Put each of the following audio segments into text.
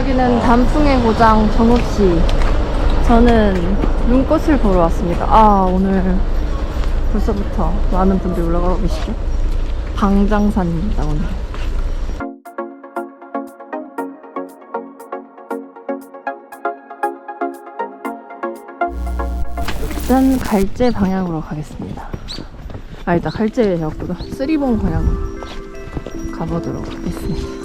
여기는 단풍의 고장 정읍시. 저는 눈꽃을 보러 왔습니다. 아, 오늘 벌써부터 많은 분들이 올라가고 계시죠? 방장산입니다, 오늘. 일단 갈제 방향으로 가겠습니다. 아, 일단 갈제였구나. 쓰리봉 방향으로 가보도록 하겠습니다.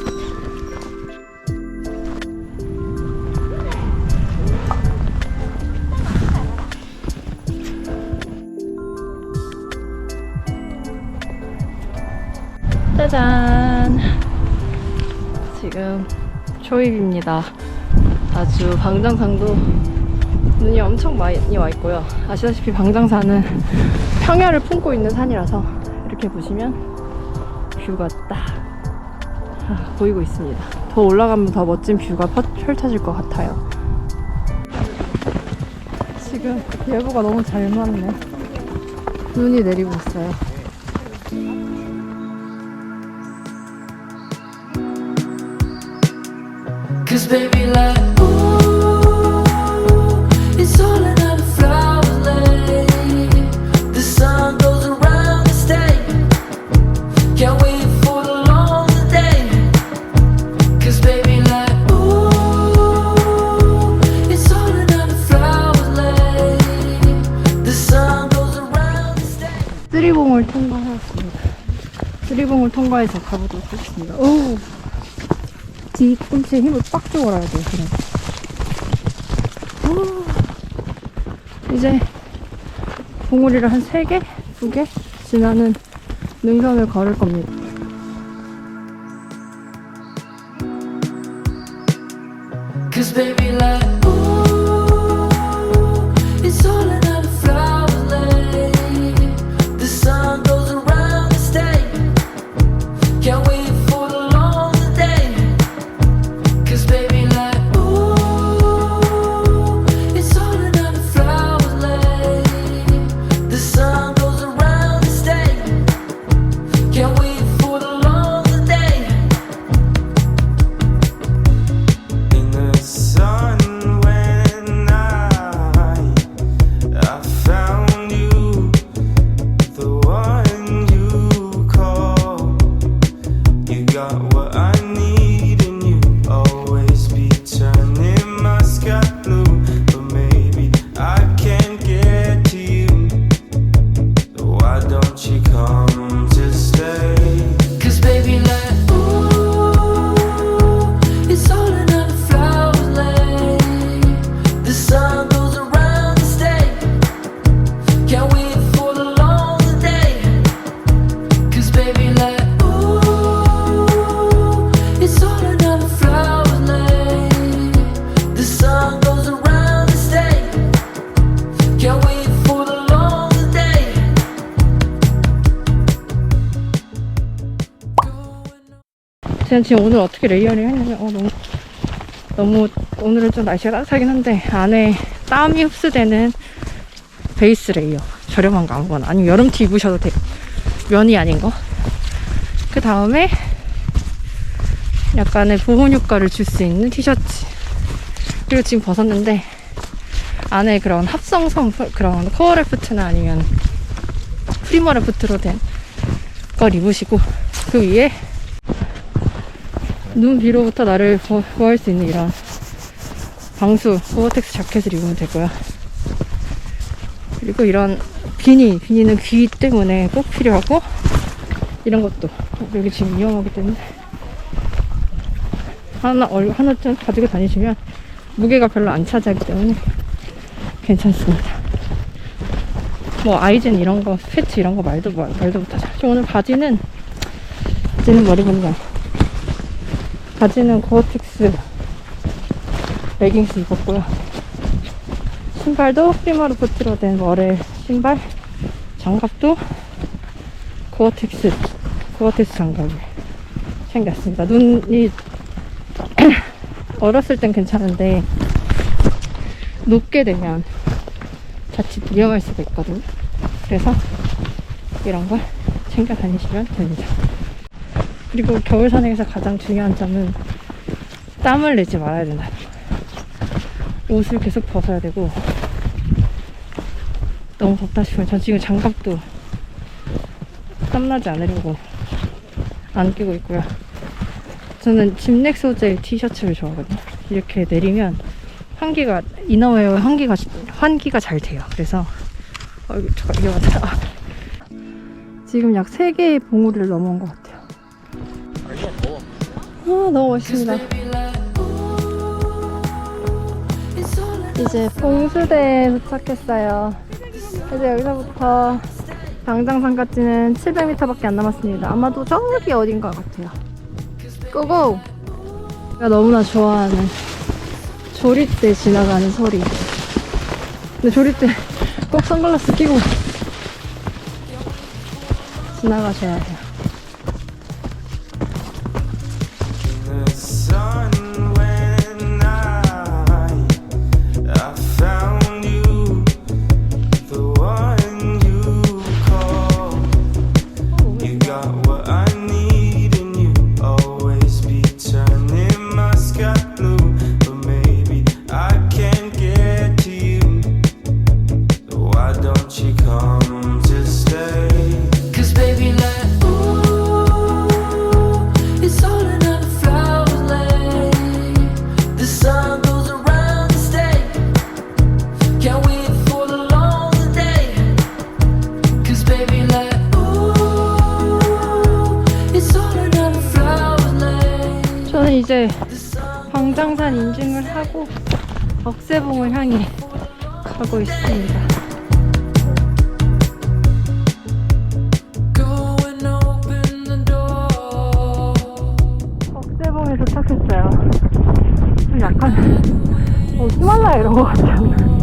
지금 초입입니다. 아주 방장산도 눈이 엄청 많이 와 있고요. 아시다시피 방장산은 평야를 품고 있는 산이라서 이렇게 보시면 뷰가 딱 아, 보이고 있습니다. 더 올라가면 더 멋진 뷰가 펼- 펼쳐질 것 같아요. 지금 예보가 너무 잘 맞네. 눈이 내리고 있어요. 쓰리봉을 통과하였습니다. 쓰리봉을 통과해서 가보도록 하겠습니다. 오! 뒤꿈치에 힘을 빡 줘버려야 돼요, 그럼. 오! 이제 봉우리를 한 3개? 2개? 지나는 능선을 걸을 겁니다. Cause baby like 제가 지금 오늘 어떻게 레이어링 했냐면 어, 너무 너무 오늘은 좀 날씨가 따뜻하긴 한데 안에 땀이 흡수되는 베이스 레이어. 저렴한 거 아무거나. 아니면 여름티 입으셔도 돼요 면이 아닌 거 그 다음에 약간의 보온 효과를 줄 수 있는 티셔츠. 그리고 지금 벗었는데 안에 그런 합성성 프- 그런 코어레프트나 아니면 프리머레프트로 된 걸 입으시고 그 위에 눈 비로부터 나를 구- 구할 수 있는 이런 방수 고어텍스 자켓을 입으면 되고요. 그리고 이런 비니, 비니는 귀 때문에 꼭 필요하고 이런 것도 여기 지금 위험하기 때문에 하나 얼 하나쯤 가지고 다니시면 무게가 별로 안 차지하기 때문에 괜찮습니다. 뭐 아이젠 이런 거, 패치 이런 거 말도 말- 말도 못하죠. 저 오늘 바지는 바지는 머리 분장. 바지는 고어텍스 레깅스 입었고요. 신발도 프리마르프트로 된 머레 신발, 장갑도 고어텍스, 고어텍스 장갑을 챙겼습니다. 눈이 어렸을 땐 괜찮은데 높게 되면 자칫 위험할 수가 있거든요. 그래서 이런 걸 챙겨 다니시면 됩니다. 그리고 겨울 산행에서 가장 중요한 점은 땀을 내지 말아야 된다. 옷을 계속 벗어야 되고 너무 덥다 싶으면 전 지금 장갑도 땀나지 않으려고 안 끼고 있고요. 저는 집넥 소재의 티셔츠를 좋아하거든요. 이렇게 내리면 환기가 이너웨어 환기가 환기가 잘 돼요. 그래서 어, 이거 잠깐 이거 맞아. 지금 약 3개의 봉우리를 넘어온 것 같아요. 아, 너무 멋있습니다. 이제 봉수대에 도착했어요. 이제 여기서부터 방장산까지는 700m밖에 안 남았습니다. 아마도 저기 어딘가 같아요. 고고! 제가 너무나 좋아하는 조립대 지나가는 소리. 근데 조립대 꼭 선글라스 끼고 지나가셔야 해요. 이제 광장산 인증을 하고 억새봉을 향해 가고 있습니다. 억새봉에 도착했어요. 좀 약간 어, 히말라야 이런 것 같아요. The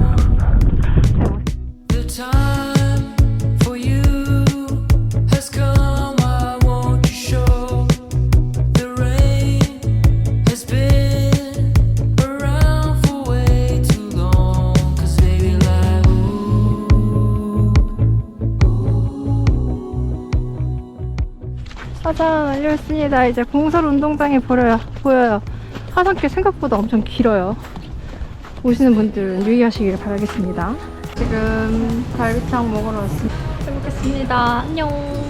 짜잔 완료했습니다. 이제 공설 운동장이 보여요. 보여요. 화산길 생각보다 엄청 길어요. 오시는 분들은 유의하시길 바라겠습니다. 지금 갈비탕 먹으러 왔습니다. 잘 먹겠습니다. 안녕.